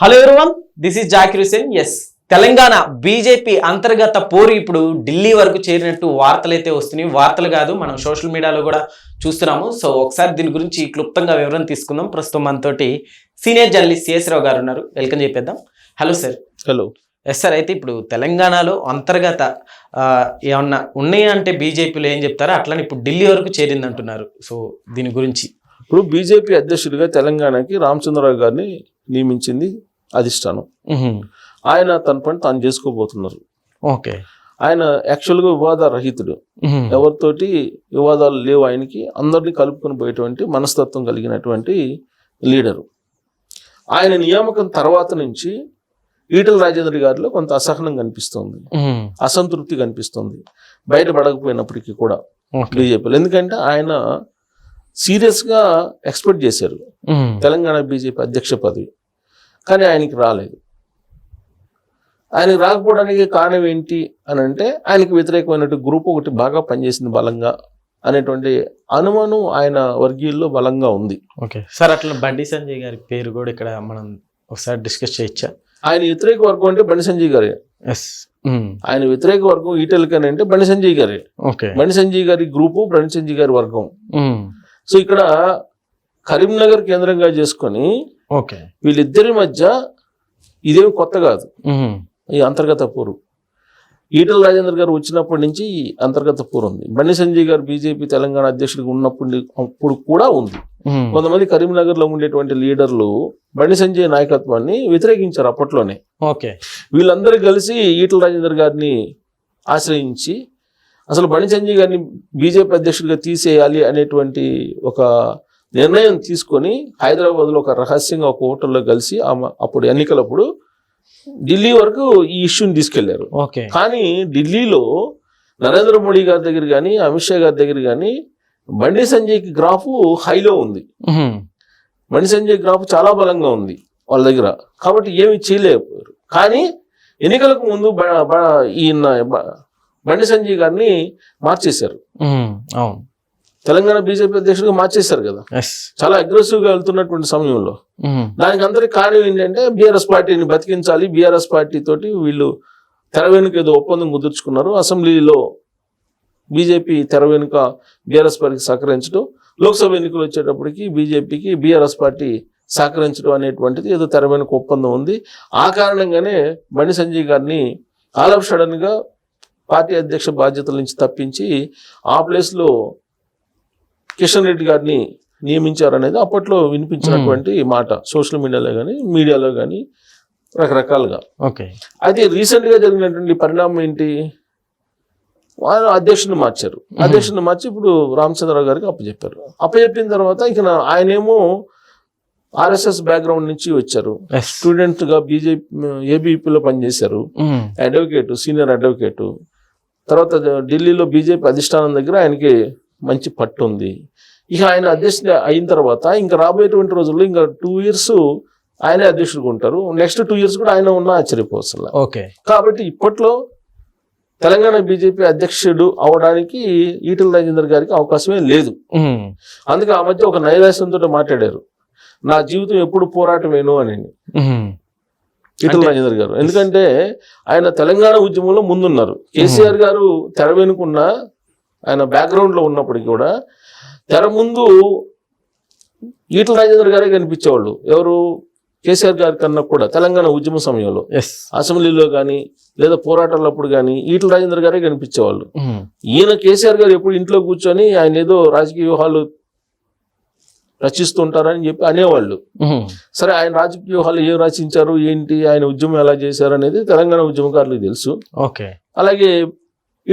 Hello everyone this is Zakir Hussain yes Telangana BJP అంతర్గత పోరు ఇప్పుడు ఢిల్లీ వరకు చేరినట్టు వార్తలు అయితే వస్తున్నాయి. వార్తలు కాదు మనం సోషల్ మీడియాలో కూడా చూస్తున్నాము. సో ఒకసారి దీని గురించి క్లుప్తంగా వివరణ తీసుకుందాం. ప్రస్తుతం మనతోటి సీనియర్ జర్నలిస్ట్ సిఎస్ రావు గారు ఉన్నారు. వెల్కమ్ చెప్పేద్దాం. Hello sir hello yes sir అయితే ఇప్పుడు తెలంగాణలో అంతర్గత ఏమన్నా ఉన్నాయా అంటే బీజేపీలో ఏం చెప్తారో? అట్లనే ఇప్పుడు ఢిల్లీ వరకు చేరింది అంటున్నారు సో దీని గురించి. ఇప్పుడు బీజేపీ అధ్యక్షుడిగా తెలంగాణకి రామచంద్రరావు గారిని నియమించింది అధిష్టానం. ఆయన తన పని తాను చేసుకోబోతున్నారు. ఓకే. ఆయన యాక్చువల్గా వివాద రహితుడు ఎవరితోటి వివాదాలు లేవు ఆయనకి అందరినీ కలుపుకొని పోయేటువంటి మనస్తత్వం కలిగినటువంటి లీడరు. ఆయన నియామకం తర్వాత నుంచి ఈటల రాజేంద్ర గారిలో కొంత అసహనం కనిపిస్తుంది. అసంతృప్తి కనిపిస్తుంది. బయటపడకపోయినప్పటికీ కూడా బీజేపీలో. ఎందుకంటే ఆయన సీరియస్గా ఎక్స్పెక్ట్ చేశారు. తెలంగాణ బీజేపీ అధ్యక్ష పదవి. కానీ ఆయనకి రాలేదు. ఆయనకి రాకపోవడానికి కారణం ఏంటి అని అంటే ఆయనకి వ్యతిరేకమైనటువంటి గ్రూప్ ఒకటి బాగా పనిచేసింది బలంగా అనేటువంటి అనుమానం ఆయన వర్గీయుల్లో బలంగా ఉంది. ఓకే. సార్ అట్లా బండి సంజయ్ గారి పేరు కూడా ఇక్కడ మనం ఒకసారి డిస్కస్ చేయొచ్చా? ఆయన వ్యతిరేక వర్గం అంటే బండి సంజయ్ గారే. ఎస్. ఆయన వ్యతిరేక వర్గం ఈటెలకని అంటే బండి సంజయ్ గారే. ఓకే. బండి సంజయ్ గారి గ్రూపు బండి సంజయ్ గారి వర్గం. సో ఇక్కడ కరీంనగర్ కేంద్రంగా చేసుకొని ఓకే. వీళ్ళిద్దరి మధ్య ఇదేమి కొత్త కాదు. ఈ అంతర్గత పోరు. ఈటల రాజేంద్ర గారు వచ్చినప్పటి నుంచి ఈ అంతర్గత పోరు ఉంది. బండి సంజయ్ గారు బీజేపీ తెలంగాణ అధ్యక్షుడిగా ఉన్నప్పుడు అప్పుడు కూడా ఉంది. కొంతమంది కరీంనగర్లో ఉండేటువంటి లీడర్లు బండి సంజయ్ నాయకత్వాన్ని వ్యతిరేకించారు అప్పట్లోనే. ఓకే. వీళ్ళందరూ కలిసి ఈటల రాజేందర్ గారిని ఆశ్రయించి అసలు బండి సంజయ్ గారిని బీజేపీ అధ్యక్షుడిగా తీసేయాలి అనేటువంటి ఒక నిర్ణయం తీసుకొని హైదరాబాద్లో ఒక రహస్యంగా ఒక హోటల్లో కలిసి అప్పుడు ఎన్నికలప్పుడు ఢిల్లీ వరకు ఈ ఇష్యూని తీసుకెళ్ళారు. ఓకే. కానీ ఢిల్లీలో నరేంద్ర మోడీ గారి దగ్గర కానీ అమిత్ షా గారి దగ్గర కానీ బండి సంజయ్కి గ్రాఫ్ హైలో ఉంది. బండి సంజయ్ గ్రాఫ్ చాలా బలంగా ఉంది వాళ్ళ దగ్గర. కాబట్టి ఏమి చేయలేకపోయారు. కానీ ఎన్నికలకు ముందు ఈయన బండి సంజయ్ గారిని మార్చేశారు. అవును. తెలంగాణ బీజేపీ అధ్యక్షుడిగా మార్చేశారు కదా. చాలా అగ్రెసివ్గా వెళ్తున్నటువంటి సమయంలో. దానికి అందరికి కారణం ఏంటంటే బీఆర్ఎస్ పార్టీని బతికించాలి బీఆర్ఎస్ పార్టీ తోటి వీళ్ళు తెర వెనుక ఏదో ఒప్పందం కుదుర్చుకున్నారు. అసెంబ్లీలో బీజేపీ తెర వెనుక బీఆర్ఎస్ పార్టీకి సహకరించడం లోక్సభ ఎన్నికలు వచ్చేటప్పటికి బీజేపీకి బీఆర్ఎస్ పార్టీ సహకరించడం అనేటువంటిది ఏదో తెర వెనుక ఒప్పందం ఉంది. ఆ కారణంగానే బండి సంజయ్ గారిని ఆల్ ఆఫ్ సడన్గా పార్టీ అధ్యక్ష బాధ్యతల నుంచి తప్పించి ఆ ప్లేస్లో కిషన్ రెడ్డి గారిని నియమించారనేది అప్పట్లో వినిపించినటువంటి మాట. సోషల్ మీడియాలో కానీ మీడియాలో కానీ రకరకాలుగా. ఓకే. అయితే రీసెంట్గా జరిగినటువంటి పరిణామం ఏంటి? వాళ్ళు అధ్యక్షుని మార్చారు. అధ్యక్షుని మార్చి ఇప్పుడు రామచంద్రరావు గారికి అప్పచెప్పారు. అప్పచెప్పిన తర్వాత ఇక ఆయనేమో ఆర్ఎస్ఎస్ బ్యాక్గ్రౌండ్ నుంచి వచ్చారు. స్టూడెంట్గా బీజేపీ ఏబీపీలో పనిచేశారు. Advocate senior advocate. తర్వాత ఢిల్లీలో బీజేపీ అధిష్టానం దగ్గర ఆయనకి మంచి పట్టు ఉంది. ఇక ఆయన అధ్యక్షుడు అయిన తర్వాత ఇంకా రాబోయేటువంటి రోజుల్లో ఇంకా టూ ఇయర్స్ ఆయనే అధ్యక్షుడిగా ఉంటారు. నెక్స్ట్ టూ ఇయర్స్ కూడా ఆయన ఉన్న ఆశ్చర్యపోవసల ఓకే. కాబట్టి ఇప్పట్లో తెలంగాణ బీజేపీ అధ్యక్షుడు అవడానికి ఈటల రాజేందర్ గారికి అవకాశమే లేదు. అందుకే ఆ మధ్య ఒక నైరాశ్యంతో మాట్లాడారు. నా జీవితం ఎప్పుడు పోరాటమేను అని. ఈటల రాజేందర్ గారు. ఎందుకంటే ఆయన తెలంగాణ ఉద్యమంలో ముందున్నారు. కేసీఆర్ గారు తెర వెనుకున్న ఆయన బ్యాక్గ్రౌండ్లో ఉన్నప్పటికీ కూడా తెర ముందు ఈటల రాజేందర్ గారే కనిపించేవాళ్ళు. ఎవరు? కేసీఆర్ గారి కన్నా కూడా తెలంగాణ ఉద్యమ సమయంలో. అసెంబ్లీలో కానీ లేదా పోరాటాలప్పుడు కానీ ఈటల రాజేందర్ గారే కనిపించేవాళ్ళు. ఈయన కేసీఆర్ గారు ఎప్పుడు ఇంట్లో కూర్చొని ఆయన ఏదో రాజకీయ వ్యూహాలు రచిస్తుంటారని చెప్పి అనేవాళ్ళు. సరే ఆయన రాజకీయ వ్యూహాలు ఏం రచించారు? ఏంటి? ఆయన ఉద్యమం ఎలా చేశారు అనేది తెలంగాణ ఉద్యమకారులకు తెలుసు. ఓకే అలాగే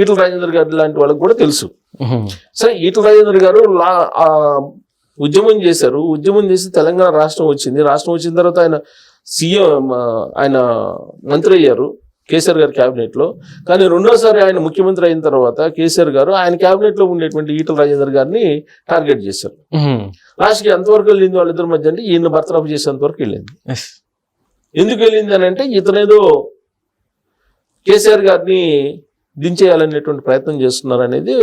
ఈటల రాజేందర్ గారు లాంటి వాళ్ళకి కూడా తెలుసు. సరే ఈటల రాజేందర్ గారు ఉద్యమం చేశారు. ఉద్యమం చేసి తెలంగాణ రాష్ట్రం వచ్చింది. రాష్ట్రం వచ్చిన తర్వాత ఆయన సీఎం ఆయన మంత్రి అయ్యారు కేసీఆర్ గారి cabinet లో కానీ రెండోసారి ఆయన ముఖ్యమంత్రి అయిన తర్వాత కేసీఆర్ గారు ఆయన cabinet లో ఉండేటువంటి ఈటల రాజేందర్ గారిని టార్గెట్ చేశారు. లాస్ట్కి ఎంతవరకు వెళ్ళింది వాళ్ళిద్దరి మధ్య అంటే ఈయన బర్తరఫ్ చేసేంత వరకు వెళ్ళింది ఎందుకు వెళ్ళింది అని అంటే ఇతనేదో కేసీఆర్ గారిని దించేయాలనేటువంటి ప్రయత్నం చేస్తున్నారు అనేది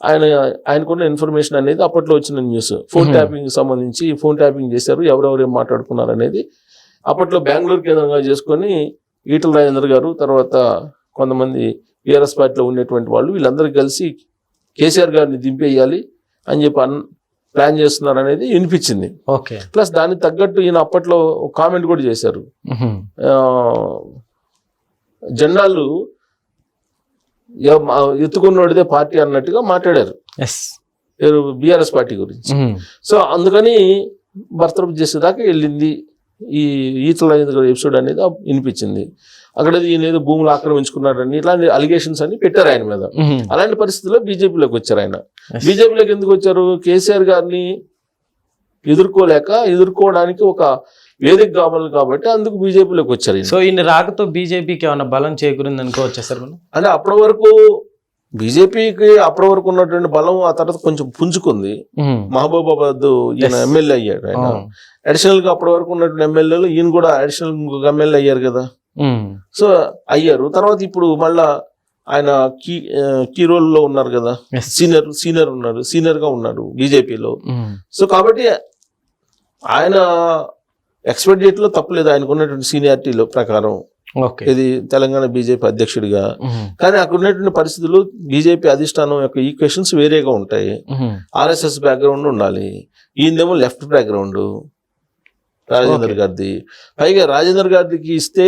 ఆయన ఆయనకున్న ఇన్ఫర్మేషన్ అనేది అప్పట్లో వచ్చిన న్యూస్. ఫోన్. ట్యాపింగ్ సంబంధించి ఫోన్ ట్యాపింగ్ చేశారు ఎవరెవరు ఏం మాట్లాడుకున్నారు అనేది అప్పట్లో బెంగళూరు కేంద్రంగా చేసుకొని ఈటల రాజేందర్ గారు తర్వాత కొంతమంది బీఆర్ఎస్ పార్టీలో ఉండేటువంటి వాళ్ళు వీళ్ళందరూ కలిసి కేసీఆర్ గారిని దింపేయాలి అని చెప్పి అన్ ప్లాన్ చేస్తున్నారు అనేది వినిపించింది. ఓకే. ప్లస్ దానికి తగ్గట్టు ఈయన అప్పట్లో కామెంట్ కూడా చేశారు. జెండాలు ఎత్తుకున్నోడిదే పార్టీ అన్నట్టుగా మాట్లాడారు. ఎస్ బీఆర్ఎస్ పార్టీ గురించి. సో అందుకని బర్తరఫ్ చేసేదాకా వెళ్ళింది. ఈ ఈతల ఎపిసోడ్ అనేది వినిపించింది. అక్కడ ఈయన ఏదో భూములు ఆక్రమించుకున్నారని ఇట్లాంటి అలిగేషన్స్ అన్ని పెట్టారు ఆయన మీద. అలాంటి పరిస్థితుల్లో బీజేపీలోకి వచ్చారు ఆయన. బీజేపీలోకి ఎందుకు వచ్చారు? కేసీఆర్ గారిని ఎదుర్కోలేక ఎదుర్కోవడానికి ఒక వేదిక కావాలి కాబట్టి అందుకు బీజేపీలోకి వచ్చారు. సో ఈయన రాకతో బీజేపీకి ఏమైనా బలం చేకూరింది అనుకోవచ్చా సార్ మనం అంటే అప్పటి వరకు బీజేపీకి అప్పటి వరకు ఉన్నటువంటి బలం ఆ తర్వాత కొంచెం పుంజుకుంది మహబూబాబాద్ ఈయన. ఎమ్మెల్యే అయ్యాడు ఆయన. అడిషనల్గా అప్పటి వరకు ఉన్నటువంటి ఎమ్మెల్యేలు ఈయన కూడా అడిషనల్ ఇంకొక ఎమ్మెల్యే అయ్యారు కదా. సో అయ్యారు తర్వాత ఇప్పుడు మళ్ళా ఆయన కీ కీ రోల్లో ఉన్నారు కదా. సీనియర్ సీనియర్ ఉన్నారు సీనియర్గా ఉన్నారు బీజేపీలో. సో కాబట్టి ఆయన ఎక్స్పెక్ట్ చేయట్లో తప్పలేదు ఆయనకు ఉన్నటువంటి సీనియారిటీలో ప్రకారం. ఇది తెలంగాణ బీజేపీ అధ్యక్షుడిగా. కానీ అక్కడ ఉన్నటువంటి పరిస్థితులు బీజేపీ అధిష్టానం యొక్క ఈక్వేషన్స్ వేరేగా ఉంటాయి. ఆర్ఎస్ఎస్ బ్యాక్గ్రౌండ్ ఉండాలి. ఈయనేమో లెఫ్ట్ బ్యాక్గ్రౌండ్ రాజేందర్. గారిది. పైగా రాజేందర్ గారికి ఇస్తే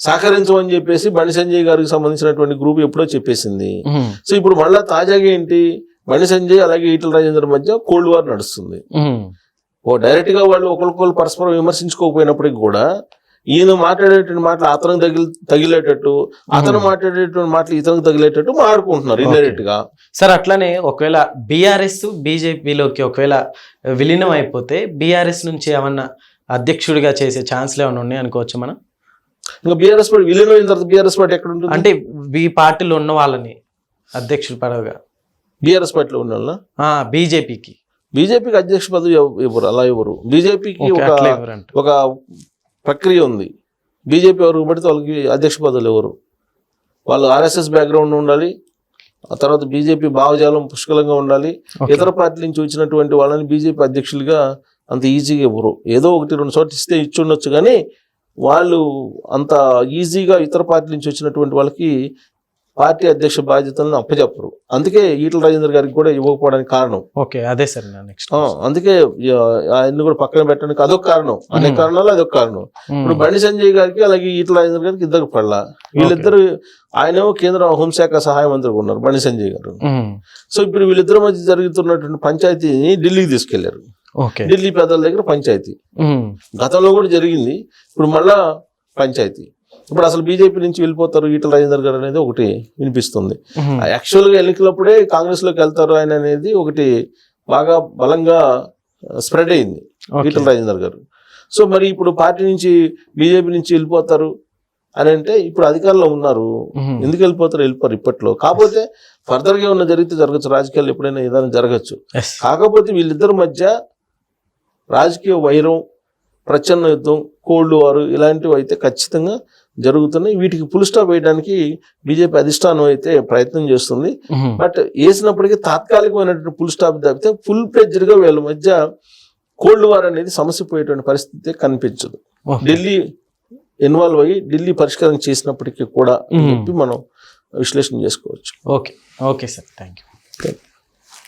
సహకరించమని చెప్పేసి బండి సంజయ్ గారికి సంబంధించినటువంటి గ్రూప్ ఎప్పుడో చెప్పేసింది. సో ఇప్పుడు మళ్ళా తాజాగా ఏంటి? బండి సంజయ్ అలాగే ఈటల రాజేందర్ మధ్య కోల్డ్ వార్ నడుస్తుంది. ఓ డైరెక్ట్గా వాళ్ళు ఒకరికొకరు పరస్పరం విమర్శించుకోకపోయినప్పటికీ కూడా ఈయన మాట్లాడేటువంటి మాటలు అతనికి తగిలి తగిలేటట్టు అతను మాట్లాడేటువంటి మాటలు ఇతనికి తగిలేటట్టు మాట్లాడుకుంటున్నారు. ఇండైరెక్ట్గా సార్ అట్లానే ఒకవేళ బీఆర్ఎస్ బీజేపీలోకి ఒకవేళ విలీనం అయిపోతే బీఆర్ఎస్ నుంచి ఏమన్నా అధ్యక్షుడిగా చేసే ఛాన్స్లు ఏమైనా ఉన్నాయి అనుకోవచ్చు మనం? ఇంకా బీఆర్ఎస్ పార్టీ విలీనం అయిన తర్వాత బీఆర్ఎస్ పార్టీ ఎక్కడ ఉంటుంది? అంటే ఈ పార్టీలో ఉన్న వాళ్ళని అధ్యక్షుడు పదవిగా. బీఆర్ఎస్ పార్టీలో ఉన్న వాళ్ళ బీజేపీకి. బీజేపీకి అధ్యక్ష పదవి ఎవరు అలా ఎవరు బీజేపీకి ఒక ఒక ప్రక్రియ ఉంది. బీజేపీ ఎవరికి పడితే వాళ్ళకి అధ్యక్ష పదవులు ఎవరు వాళ్ళు ఆర్ఎస్ఎస్ బ్యాక్గ్రౌండ్ ఉండాలి ఆ తర్వాత బీజేపీ భావజాలం పుష్కలంగా ఉండాలి. ఇతర పార్టీల నుంచి వచ్చినటువంటి వాళ్ళని బీజేపీ అధ్యక్షులుగా అంత ఈజీగా ఇవ్వరు. ఏదో ఒకటి రెండు చోట్ల ఇస్తే ఇచ్చి ఉండొచ్చు కానీ వాళ్ళు అంత ఈజీగా ఇతర పార్టీల నుంచి వచ్చినటువంటి వాళ్ళకి పార్టీ అధ్యక్ష బాధ్యతలను అప్పచెప్పరు. అందుకే ఈటల రాజేందర్ గారికి కూడా ఇవ్వకపోవడానికి కారణం. ఓకే అదే సార్ నెక్స్ట్ అందుకే ఆ, ఆయన్ని కూడా పక్కన పెట్టడానికి అదొక కారణం. అనేక మ్మ్. కారణాలు అదొక కారణం. ఇప్పుడు బండి సంజయ్ గారికి అలాగే ఈటల రాజేందర్ గారికి ఇద్దరు పడలా వీళ్ళిద్దరు ఆయనేమో కేంద్ర హోంశాఖ సహాయ మంత్రిగా ఉన్నారు బండి సంజయ్ గారు. సో ఇప్పుడు వీళ్ళిద్దరి మధ్య జరుగుతున్నటువంటి పంచాయతీని ఢిల్లీకి తీసుకెళ్ళారు. ఢిల్లీ పెద్దల దగ్గర పంచాయతీ. గతంలో కూడా జరిగింది. ఇప్పుడు మళ్ళా పంచాయతీ. ఇప్పుడు అసలు బీజేపీ నుంచి వెళ్ళిపోతారు ఈటల రాజేందర్ గారు అనేది ఒకటి వినిపిస్తుంది. యాక్చువల్గా ఎన్నికలప్పుడే కాంగ్రెస్లోకి వెళ్తారు ఆయన అనేది ఒకటి బాగా బలంగా స్ప్రెడ్ అయింది ఈటల రాజేందర్ గారు. సో మరి ఇప్పుడు పార్టీ నుంచి బీజేపీ నుంచి వెళ్ళిపోతారు అని అంటే ఇప్పుడు అధికారంలో ఉన్నారు. ఎందుకు వెళ్ళిపోతారు? వెళ్ళిపోరు ఇప్పట్లో. కాకపోతే ఫర్దర్గా ఉన్న జరిగితే జరగచ్చు. రాజకీయాలు ఎప్పుడైనా ఏదైనా జరగచ్చు. కాకపోతే వీళ్ళిద్దరి మధ్య రాజకీయ వైరం ప్రచన్న యుద్ధం కోల్డ్ వారు ఇలాంటివి అయితే ఖచ్చితంగా జరుగుతున్నాయి. వీటికి ఫుల్ స్టాప్ వేయడానికి బీజేపీ అధిష్టానం అయితే ప్రయత్నం చేస్తుంది. బట్ వేసినప్పటికీ తాత్కాలికమైనటువంటి ఫుల్ స్టాప్ తప్పితే ఫుల్గా వీళ్ళ మధ్య కోల్డ్ వార్ అనేది సమస్య పోయేటువంటి పరిస్థితి కనిపించదు. ఢిల్లీ ఇన్వాల్వ్ అయ్యి ఢిల్లీ పరిష్కారం చేసినప్పటికీ కూడా. చెప్పి మనం విశ్లేషణ చేసుకోవచ్చు. Okay. Okay sir. Thank you